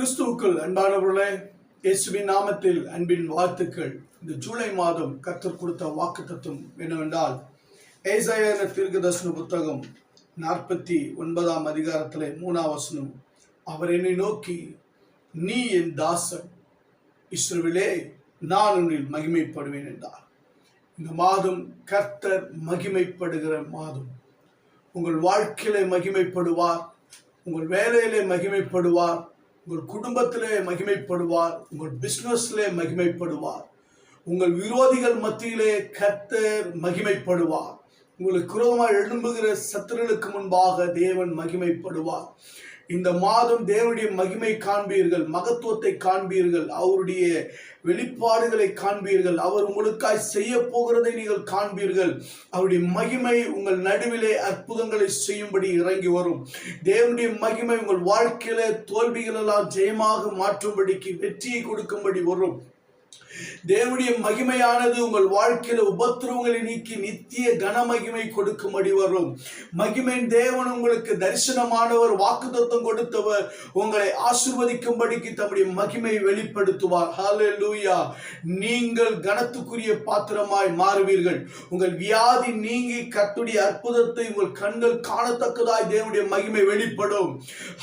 கிறிஸ்துவுக்குள் அன்பானவர்களே இயேசுவின் நாமத்தில் அன்பின் வாழ்த்துக்கள். இந்த ஜூலை மாதம் கர்த்தர் கொடுத்த வாக்குத்தத்தம் என்னவென்றால் ஏசாயான தீர்க்கதர்சன புத்தகம் நாற்பத்தி ஒன்பதாம் அதிகாரத்தில் மூணாவசனம் அவர் என்னை நோக்கி நீ என் தாசன் இஸ்ரோவிலே நான் உன்னில் மகிமைப்படுவேன் என்றார். இந்த மாதம் கர்த்தர் மகிமைப்படுகிற மாதம். உங்கள் வாழ்க்கையிலே மகிமைப்படுவார் உங்கள் வேலையிலே மகிமைப்படுவார் உங்கள் குடும்பத்திலே மகிமைப்படுவார் உங்கள் பிஸ்னஸ்லே மகிமைப்படுவார். உங்கள் விரோதிகள் மத்தியிலே கர்த்தர் மகிமைப்படுவார். உங்களுக்கு குரோமா எழும்புகிற சத்துருளுக்கு முன்பாக தேவன் மகிமைப்படுவார். இந்த மாதம் தேவனுடைய மகிமை காண்பீர்கள் மகத்துவத்தை காண்பீர்கள் அவருடைய வெளிப்பாடுகளை காண்பீர்கள் அவர் உங்களுக்காய் செய்ய போகிறதை நீங்கள் காண்பீர்கள். அவருடைய மகிமை உங்கள் நடுவிலே அற்புதங்களை செய்யும்படி இறங்கி வரும். தேவனுடைய மகிமை உங்கள் வாழ்க்கையில தோல்விகள் எல்லாம் ஜெயமாக மாற்றும்படிக்கு வெற்றியை கொடுக்கும்படி வரும். தேவனுடைய மகிமையானது உங்கள் வாழ்க்கையில உபத்திரவங்களை நீக்கி நித்திய கனமகிமை கொடுக்கும்படி வரும். மகிமையின் தேவன் உங்களுக்கு தரிசனமானவர் வாக்குத்தத்தம் கொடுத்தவர் உங்களை ஆசிர்வதிக்கும்படிக்கு தம்முடைய மகிமை வெளிப்படுத்துவார். ஹalleluya நீங்கள் கனத்துக்குரிய பாத்திரமாய் மாறுவீர்கள். உங்கள் வியாதி நீங்கி கத்துடைய அற்புதத்தை உங்கள் கண்கள் காணத்தக்கதாய் தேவனுடைய மகிமை வெளிப்படும்.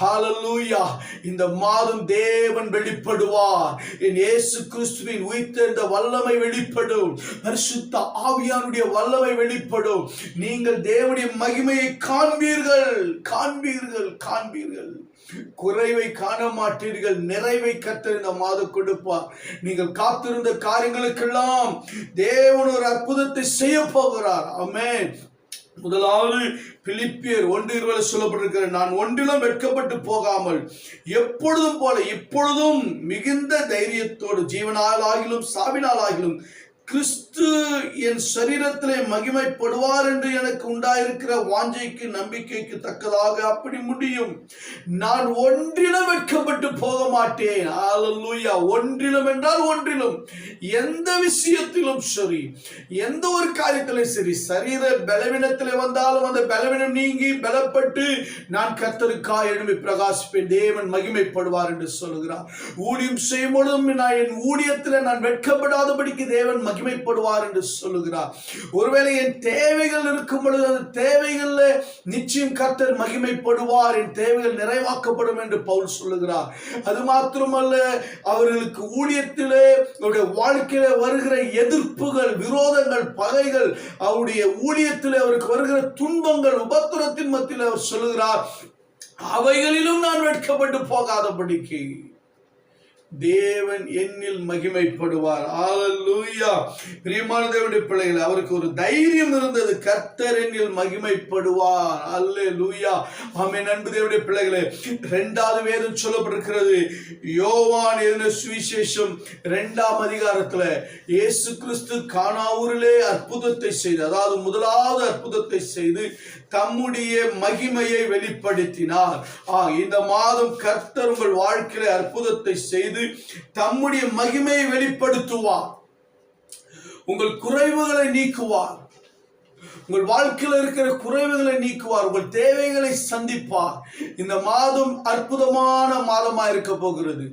ஹalleluya இந்த மாதம் தேவன் வெளிப்படுவார். என் இயேசு கிறிஸ்துவின் உயிர் உயிர்த்தெழுந்த வல்லமை வெளிப்படும். பரிசுத்த ஆவியானுடைய வல்லமை வெளிப்படும். நீங்கள் தேவனுடைய மகிமையை காண்பீர்கள். காண்பீர்கள் காண்பீர்கள். குறைவை காண மாட்டீர்கள் நிறைவை கத்தர் இந்த மாதம் கொடுப்பார். நீங்கள் காத்திருந்த காரியங்களுக்கெல்லாம் தேவன் ஒரு அற்புதத்தை செய்ய போகிறார். ஆமென். முதலாவது பிலிப்பியர் ஒன்று இருவரை சொல்லப்பட்டிருக்கிற நான் ஒன்றிலும் வெட்கப்பட்டு போகாமல் எப்பொழுதும் போல இப்பொழுதும் மிகுந்த தைரியத்தோடு ஜீவனால் ஆகிலும் சாவினால் ஆகிலும் கிறிஸ்து என் சரீரத்திலே மகிமைப்படுவார் என்று எனக்கு உண்டாயிருக்கிற வாஞ்சைக்கு நம்பிக்கைக்கு தக்கதாக அப்படி முடியும். நான் ஒன்றிலும் வெட்கப்பட்டு போக மாட்டேன். ஆலல்லூயா ஒன்றிலும் என்றால் ஒன்றிலும். எந்த விஷயத்திலும் சரி எந்த ஒரு காரியத்திலும் சரி சரீர பலவீனத்திலே வந்தாலும் அந்த பலவீனம் நீங்கி பலப்பட்டு நான் கத்தருக்கா எழுமி பிரகாசிப்பேன். தேவன் மகிமைப்படுவார் என்று சொல்கிறார் ஊழியம் செய்யும் பொழுதும் நான் என் ஊழியத்தில் நான் வெட்கப்படாதபடிக்கு தேவன் மகிமைப்படுவார் என்று சொல்லுகிறார். ஒருவேளை என் தேவைகள் இருக்கும் பொழுது அந்த தேவைகளில் நிச்சயம் கர்த்தர் மகிமைப்படுவார் என் தேவைகள் நிறைவாக்கப்படும் என்று பவுல் சொல்லுகிறார். அது மாத்திரமல்ல அவர்களுக்கு ஊழியத்திலே அவருடைய வாழ்க்கையில வருகிற எதிர்ப்புகள் விரோதங்கள் பகைகள் அவருடைய ஊழியத்திலே அவருக்கு வருகிற துன்பங்கள் உபத்திரத்தின் மத்தியில் அவர் சொல்லுகிறார் அவைகளிலும் நான் வெட்கப்பட்டு போகாதபடிக்கு. தேவன் என்னில் மகிமைப்படுவார். ஆலல்லூயா பிரியமான தேவனுடைய பிள்ளைகள் அவருக்கு ஒரு தைரியம் இருந்தது. கர்த்தர் என்னில் மகிமைப்படுவார். அல்லே லூயா ஆமே நண்பு தேவனுடைய பிள்ளைகளே இரண்டாவது வேதம் சொல்லப்பட்டிருக்கிறது. யோவான் எழுதின சுவிசேஷம் ரெண்டாம் அதிகாரத்துல இயேசு கிறிஸ்து கானாவூரிலே அற்புதத்தை செய்து அதாவது முதலாவது அற்புதத்தை செய்து தம்முடைய மகிமையை வெளிப்படுத்தினார். இந்த மாதம் கர்த்தர் உங்கள் வாழ்க்கையில அற்புதத்தை செய்து தம்முடைய மகிமையை வெளிப்படுத்துவார். உங்கள் குறைவுகளை நீக்குவார். உங்கள் வாழ்க்கையில் இருக்கிற குறைவுகளை நீக்குவார் உங்கள் தேவைகளை சந்திப்பார். இந்த மாதம் அற்புதமான மாதமா இருக்க போகிறது.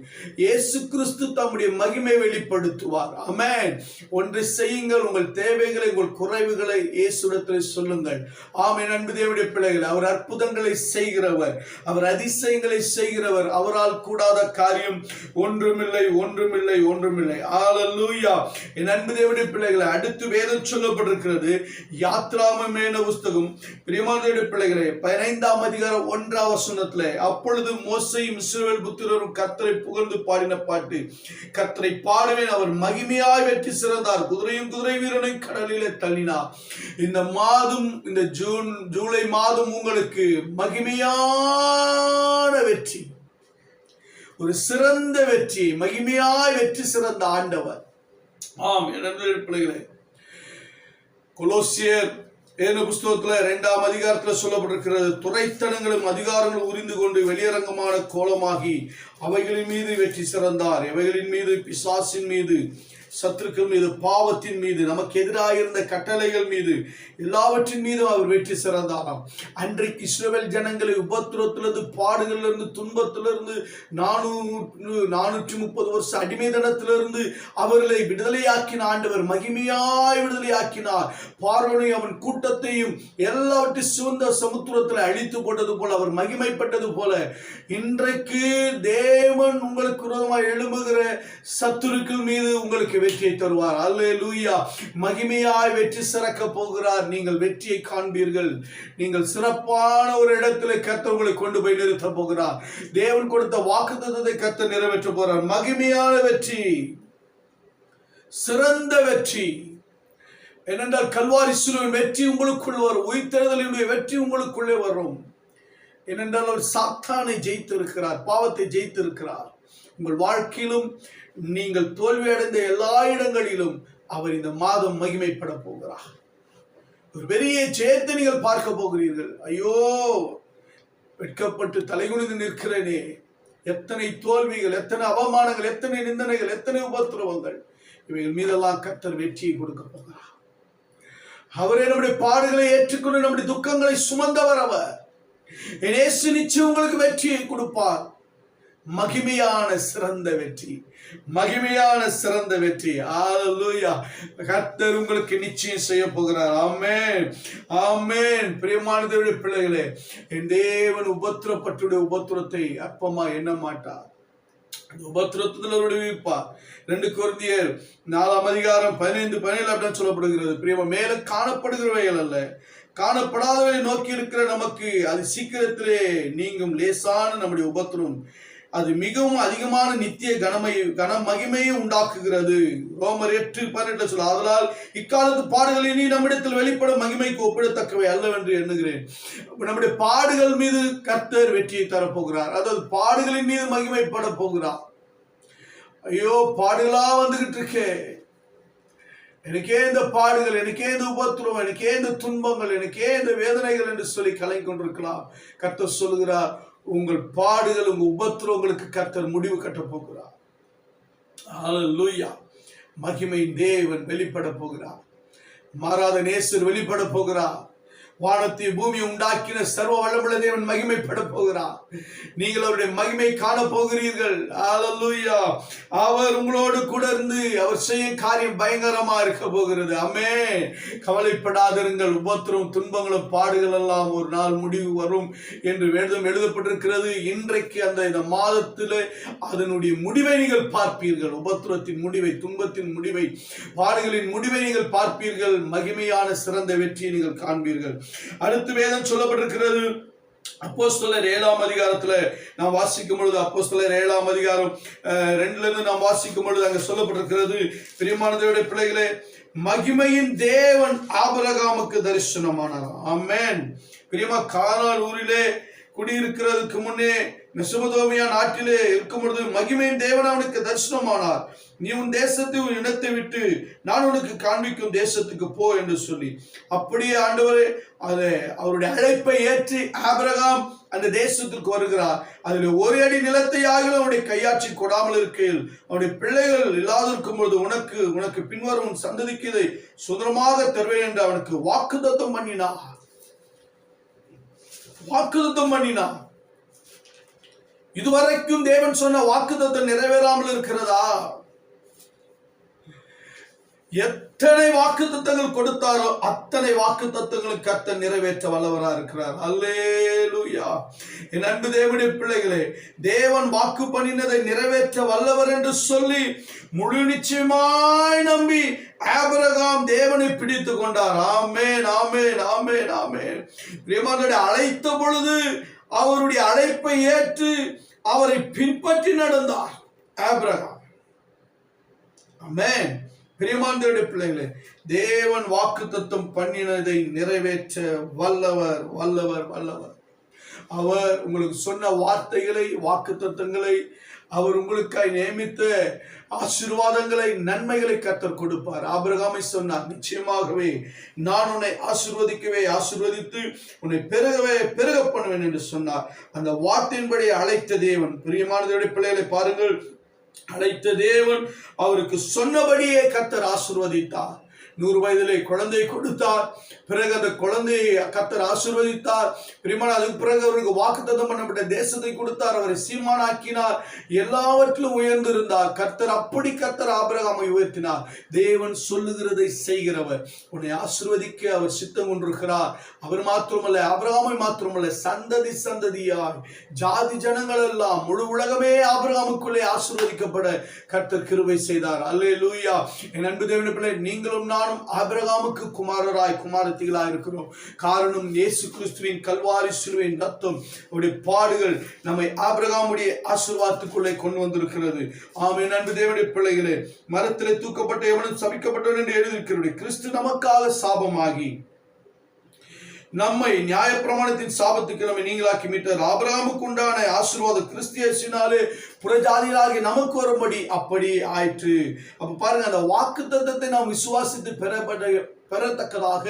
இயேசு கிறிஸ்து தம்முடைய மகிமை வெளிப்படுத்துவார். அமேன் ஒன்று செய்யுங்கள் உங்கள் தேவைகளை உங்கள் குறைவுகளை இயேசுடத்தில் சொல்லுங்கள். ஆமே அன்பு தேவடைய பிள்ளைகள் அவர் அற்புதங்களை செய்கிறவர். அவர் அதிசயங்களை செய்கிறவர். அவரால் கூடாத காரியம் ஒன்றுமில்லை ஒன்றுமில்லை ஒன்றுமில்லை. ஆலல்லூயா என் அன்பு தேவடைய பிள்ளைகளை அடுத்து வேதம் சொல்லப்பட்டிருக்கிறது. யாத்ரா ராமமேன புஸ்தகம். பிரியமானுடைய பிள்ளைகளே பதினைந்தாம் அதிகாரம் ஒன்றாம் வசனத்துல அப்பொழுது மோசையும் இஸ்ரவேல் புத்திரரும் கத்தரை புகழ்ந்து பாடின பாட்டு கத்தரை பாடுவேன் அவர் மகிமையாய் வெற்றி சிறந்தார். குதிரையும் குதிரை வீரனை கடலிலே தள்ளினார். இந்த மாதம் இந்த ஜூன் ஜூலை மாதம் உங்களுக்கு மகிமையான வெற்றி. ஒரு சிறந்த வெற்றி மகிமையாய் வெற்றி சிறந்த ஆண்டவர். ஆம் என்ன பிள்ளைகளே கொலோசியர் ஏன புஸ்தகத்துல இரண்டாம் அதிகாரத்துல சொல்லப்பட்டிருக்கிறது துறைத்தனங்களும் அதிகாரங்களும் உரிந்து கொண்டு வெளியரங்கமான கோலமாகி அவைகளின் மீது வெற்றி சிறந்தார். இவைகளின் மீது? பிசாசின் மீது. சத்துருக்கள் மீது பாவத்தின் மீது நமக்கு எதிராக இருந்த கட்டளைகள் மீது எல்லாவற்றின் மீதும் அவர் வெற்றி சிறந்தாராம். அன்றைக்கு இஸ்ரவேல் ஜனங்களை உபத்திரத்திலிருந்து பாடுகளிலிருந்து துன்பத்திலிருந்து நானூற்று நானூற்றி முப்பது வருஷம் அடிமைதனத்திலிருந்து அவர்களை விடுதலையாக்கின ஆண்டவர் மகிமையாய் விடுதலையாக்கினார். பார்வனை அவன் கூட்டத்தையும் எல்லாவற்றையும் சிவந்த சமுத்திரத்தில் அழித்து போட்டது போல அவர் மகிமைப்பட்டது போல இன்றைக்கு தேவன் உங்களுக்கு விரோதமாக எழும்புகிற சத்துருக்கள் மீது உங்களுக்கு வெற்றியை தருவார். அல்லே லூயா மகிமையாய் வெற்றி சிறக்க போகிறார். நீங்கள் வெற்றியை காண்பீர்கள். நீங்கள் சிறப்பான ஒரு இடத்துல கத்தவங்களை கொண்டு போய் நிறுத்த போகிறார். தேவன் கொடுத்த வாக்குத்தத்தத்தை கத்த நிறைவேற்ற போறார் மகிமையான வெற்றி. சிறந்த வெற்றி. ஏனென்றால் கல்வாரி சிலுவின் வெற்றி உங்களுக்குள் வரும். உயிர்த்தெழுதலினுடைய வெற்றி உங்களுக்குள்ளே வரும். ஏனென்றால் அவர் சாத்தானை ஜெயித்திருக்கிறார். பாவத்தை ஜெயித்திருக்கிறார். உங்கள் வாழ்க்கையிலும் நீங்கள் தோல்வியடைந்த எல்லா இடங்களிலும் அவர் இந்த மாதம் மகிமைப்பட போகிறார். ஒரு பெரிய சேர்த்து நீங்கள் பார்க்க போகிறீர்கள். ஐயோ வெட்கப்பட்டு தலைகுனிந்து நிற்கிறேனே. எத்தனை தோல்விகள் எத்தனை அவமானங்கள் எத்தனை நிந்தனைகள் எத்தனை உபத்திரவங்கள். இவைகள் மீதெல்லாம் கத்தர் வெற்றியை கொடுக்க போகிறார். அவரே நம்முடைய பாடுகளை ஏற்றுக்கொண்டு நம்முடைய துக்கங்களை சுமந்தவர் அவர். நிச்சயம் உங்களுக்கு வெற்றியை கொடுப்பார். மகிமையான சிறந்த வெற்றி. மகிமையான சிறந்த வெற்றி. ஆலூயா கர்த்தர் உங்களுக்கு நிச்சயம் செய்ய போகிறார். ஆமேன் ஆமேன் பிரியமான பிள்ளைகளே என் தேவன் உபத்திரப்பட்டுடைய உபத்திரத்தை அப்பமா எண்ண மாட்டார்? அந்த உபத்திரத்துல விடுவிப்பார். ரெண்டு குருந்தியர் நாலாம் அதிகாரம் பதினைந்து பதினேழு அப்படின்னு சொல்லப்படுகிறது. பிரியமா மேல காணப்படுகிறவைகள் அல்ல. காணப்படாதவை நோக்கி இருக்கிற நமக்கு அது சீக்கிரத்திலே நீங்கும் லேசான நம்முடைய உபத்திரம். அது மிகவும் அதிகமான நித்திய கனமை கன மகிமையை உண்டாக்குகிறது. ரோமர் எட்டு பன்னெண்டு சொல்ல அதனால் இக்காலத்து பாடுகள் இனி நம்மிடத்தில் வெளிப்படும் மகிமைக்கு ஒப்பிடத்தக்கவை அல்லவென்று எண்ணுகிறேன். நம்முடைய பாடுகள் மீது கர்த்தர் வெற்றியை தரப்போகிறார். அதாவது பாடுகளின் மீது மகிமைப்பட போகிறார். ஐயோ பாடுகளா வந்துகிட்டு இருக்கே. எனக்கே இந்த பாடுகள் எனக்கே இந்த உபத்திரம் எனக்கே இந்த துன்பங்கள் எனக்கே இந்த வேதனைகள் என்று சொல்லி கலை கொண்டிருக்கலாம். கர்த்தர் சொல்லுகிறார் உங்கள் பாடுகள் உங்கள் உபத்திரவங்களுக்கு கர்த்தர் முடிவு கட்டப் போகிறார். ஹalleluya மகிமை தேவன் வெளிப்பட போகிறார். மாறாத நேசர் வெளிப்பட போகிறார். வானத்தை பூமி உண்டாக்கின சர்வ வல்லமுள்ள தேவன் மகிமைப்பட போகிறார். நீங்கள் அவருடைய மகிமை காண போகிறீர்கள். ஹalleluya அவர் உங்களோடு கூட இருந்து அவர் செய்யும் காரியம் பயங்கரமா இருக்க போகிறது. அமே கவலைப்படாதிருங்கள். உபத்திரம் துன்பங்களும் பாடுகள் எல்லாம் ஒரு நாள் முடிவு வரும் என்று வேதம் எழுதப்பட்டிருக்கிறது. இன்றைக்கு அந்த இந்த மாதத்தில் அதனுடைய முடிவை நீங்கள் பார்ப்பீர்கள். உபத்திரத்தின் முடிவை துன்பத்தின் முடிவை பாடுகளின் முடிவை நீங்கள் பார்ப்பீர்கள். மகிமையான சிறந்த வெற்றியை நீங்கள் காண்பீர்கள். அடுத்து வேதம் சொல்லப்பட்டிருக்கிறது. அப்போஸ்தலர் ஏழாம் அதிகாரத்துல நாம் வாசிக்கும் பொழுது அப்போஸ்தலர் ஏழாம் அதிகாரம் அஹ், ரெண்டுல இருந்து நாம் வாசிக்கும் பொழுது அங்க சொல்லப்பட்டிருக்கிறது பிரியமானதையுடைய பிள்ளைகளே மகிமையின் தேவன் ஆபரகாமுக்கு தரிசனமானார். ஆமேன். பிரியமா காரால் ஊரிலே குடியிருக்கிறதுக்கு முன்னே மெசபதோமியா நாட்டிலே இருக்கும் பொழுது மகிமையின் தேவன் அவனுக்கு தரிசனமானார். நீ உன் தேசத்தை உன் இனத்தை விட்டு நான் உனக்கு காண்பிக்கும் தேசத்துக்கு போ என்று சொல்லி. அப்படியே ஆண்டவரே அது அவருடைய அழைப்பை ஏற்றி ஆபிரகாம் அந்த தேசத்துக்கு வருகிறார். அதில் ஒரு அடி நிலத்தை ஆகிலும் அவனுடைய கையாட்சி கொடாமல் இருக்கையில் அவனுடைய பிள்ளைகள் இல்லாதிருக்கும் பொழுது உனக்கு உனக்கு பின்வரும் உன் சந்ததிக்கு இதை சுதந்திரமாக தருவேன் என்று அவனுக்கு வாக்குதத்தம் பண்ணினார். வாக்குத்தம் பண்ணினா இதுவரைக்கும் தேவன் சொன்ன வாக்குத்தம் நிறைவேறாமல் இருக்கிறதா? எத்தனை வாக்கு தத்தங்கள் கொடுத்தாரோ அத்தனை வாக்கு தத்தங்களுக்கு கத்த நிறைவேற்ற வல்லவரா இருக்கிறார். அல்லேலூயா. என் அன்பு தேவனுடைய பிள்ளைகளே தேவன் வாக்கு பண்ணினதை நிறைவேற்ற வல்லவர் என்று சொல்லி முழு நிச்சயமாய் நம்பி ஆபிரகாம் தேவனை பிடித்து கொண்டார். ஆமேன் ஆமேன் ஆமேன் ஆமேன். பிரியமானுடைய அழைத்த பொழுது அவருடைய அழைப்பை ஏற்று அவரை பின்பற்றி நடந்தார் ஆபிரகாம். ஆமேன். பிரியமாந்தருடைய பிள்ளைகளே தேவன் வாக்கு தத்துவம் பண்ணினதை நிறைவேற்ற வல்லவர் வல்லவர் வல்லவர். அவர் உங்களுக்கு சொன்ன வார்த்தைகளை வாக்கு தத்துவங்களை அவர் உங்களுக்காய் நியமித்த ஆசீர்வாதங்களை நன்மைகளை கத்தர் கொடுப்பார். ஆபிரகாமை சொன்னார் நிச்சயமாகவே நான் உன்னை ஆசிர்வதிக்கவே ஆசீர்வதித்து உன்னை பெருகவே பெருக பண்ணுவேன் என்று சொன்னார். அந்த வார்த்தையின்படி அழைத்த தேவன். பிரியமானதோடைய பிள்ளைகளை பாருங்கள் அழைத்த தேவன் அவருக்கு சொன்னபடியே கர்த்தர் ஆசிர்வதித்தார். நூறு வயதிலே குழந்தை கொடுத்தார். பிறகு அந்த குழந்தையை கர்த்தர் ஆசிர்வதித்தார். பிரிமான அதுக்கு பிறகு அவருக்கு வாக்குத்தத்தம் பண்ணப்பட்ட தேசத்தை கொடுத்தார். அவரை சீமானாக்கினார். எல்லாவற்றிலும் உயர்ந்திருந்தார். கர்த்தர் அப்படி கர்த்தர் ஆபிரகாமை உயர்த்தினார். தேவன் சொல்லுகிறதை செய்கிறவர். உன்னை ஆசிர்வதிக்க அவர் சித்தம் கொண்டிருக்கிறார். அவர் மாத்திரமல்ல ஆபிரகாமை மாத்திரமல்ல சந்ததி சந்ததியாய். ஜாதி ஜனங்கள் எல்லாம் முழு உலகமே ஆபிரகாமுக்குள்ளே ஆசிர்வதிக்கப்பட கர்த்தர் கிருவை செய்தார். அல்லே லூயா என் அன்பு தேவன பிள்ளை நீங்களும் நான் நானும் ஆபிரகாமுக்கு குமாரராய் குமாரத்திகளாய் இருக்கிறோம். காரணம் இயேசு கிறிஸ்துவின் கல்வாரி சிலுவின் ரத்தம். அவருடைய பாடுகள் நம்மை ஆபிரகாமுடைய ஆசீர்வாதத்துக்குள்ளே கொண்டு வந்திருக்கிறது. ஆமே நண்பு தேவனுடைய பிள்ளைகளே மரத்திலே தூக்கப்பட்ட எவனும் சபிக்கப்பட்டவன் என்று எழுதியிருக்கிறது கிறிஸ்து நமக்காக சாபமாகி நம்மை நியாயப்பிரமாணத்தின் சாபத்துக்கு நம்மை நீங்களாக்கி மீட்டார். ஆபராமுக்கு உண்டான ஆசீர்வாதம் கிறிஸ்தியசினாலே புறஜாதிகளாகி நமக்கு வரும்படி அப்படி ஆயிற்று. அப்ப பாருங்க அந்த வாக்கு தத்தத்தை நாம் விசுவாசித்து பெறப்பட பெறத்தக்கதாக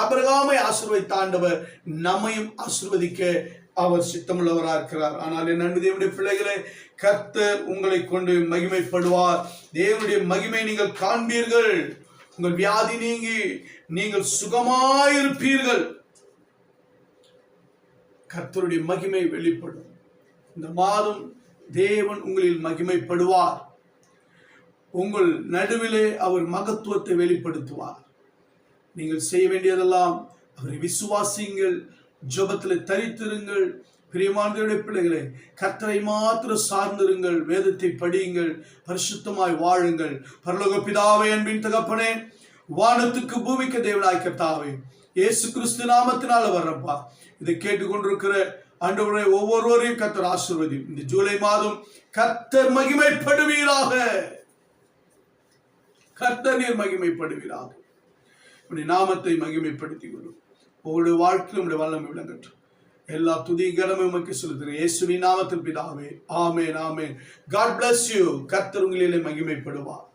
ஆபிரகாமை ஆசிர்வதித்தாண்டவர் நம்மையும் ஆசிர்வதிக்க அவர் சித்தமுள்ளவராக இருக்கிறார். ஆனால் என் அன்பு தேவனுடைய பிள்ளைகளே கர்த்தர் உங்களை கொண்டு மகிமைப்படுவார். தேவனுடைய மகிமை நீங்கள் காண்பீர்கள். உங்கள் வியாதி நீங்கி நீங்கள் சுகமாயிருப்பீர்கள். கர்த்தருடைய மகிமை வெளிப்படும். இந்த மாதம் தேவன் உங்களில் மகிமைப்படுவார். உங்கள் நடுவிலே அவர் மகத்துவத்தை வெளிப்படுத்துவார். நீங்கள் செய்ய வேண்டியதெல்லாம் அவரை விசுவாசியுங்கள் ஜபத்தில் தரித்திருங்கள். பிரியமானவருடைய பிள்ளைகளே கர்த்தரை மாத்திரம் சார்ந்திருங்கள் வேதத்தை படியுங்கள் பரிசுத்தமாய் வாழுங்கள். பரலோக பிதாவை அன்பின் தகப்பனே வானத்துக்கு பூமிக்கு தேவனாய் கர்த்தாவே இயேசு கிறிஸ்து நாமத்தினால வர்றப்பா. இதை கேட்டுக்கொண்டிருக்கிற ஆண்டவரை ஒவ்வொருவரையும் கர்த்தர் ஆசிர்வதி. இந்த ஜூலை மாதம் கத்தர் மகிமைப்படுவீராக. கர்த்தர் நீர் மகிமைப்படுவீராக. உடைய நாமத்தை மகிமைப்படுத்தி கொள்ளும் உங்களுடைய வாழ்க்கையில் உங்களுடைய வல்லமை விளங்கட்டும். எல்லா துதி கடமை உமக்கு செலுத்துகிறேன் இயேசுவின் நாமத்தில் பிதாவே. ஆமேன் ஆமேன். காட் பிளஸ் யூ கர்த்தர் உங்களிலே மகிமைப்படுவார்.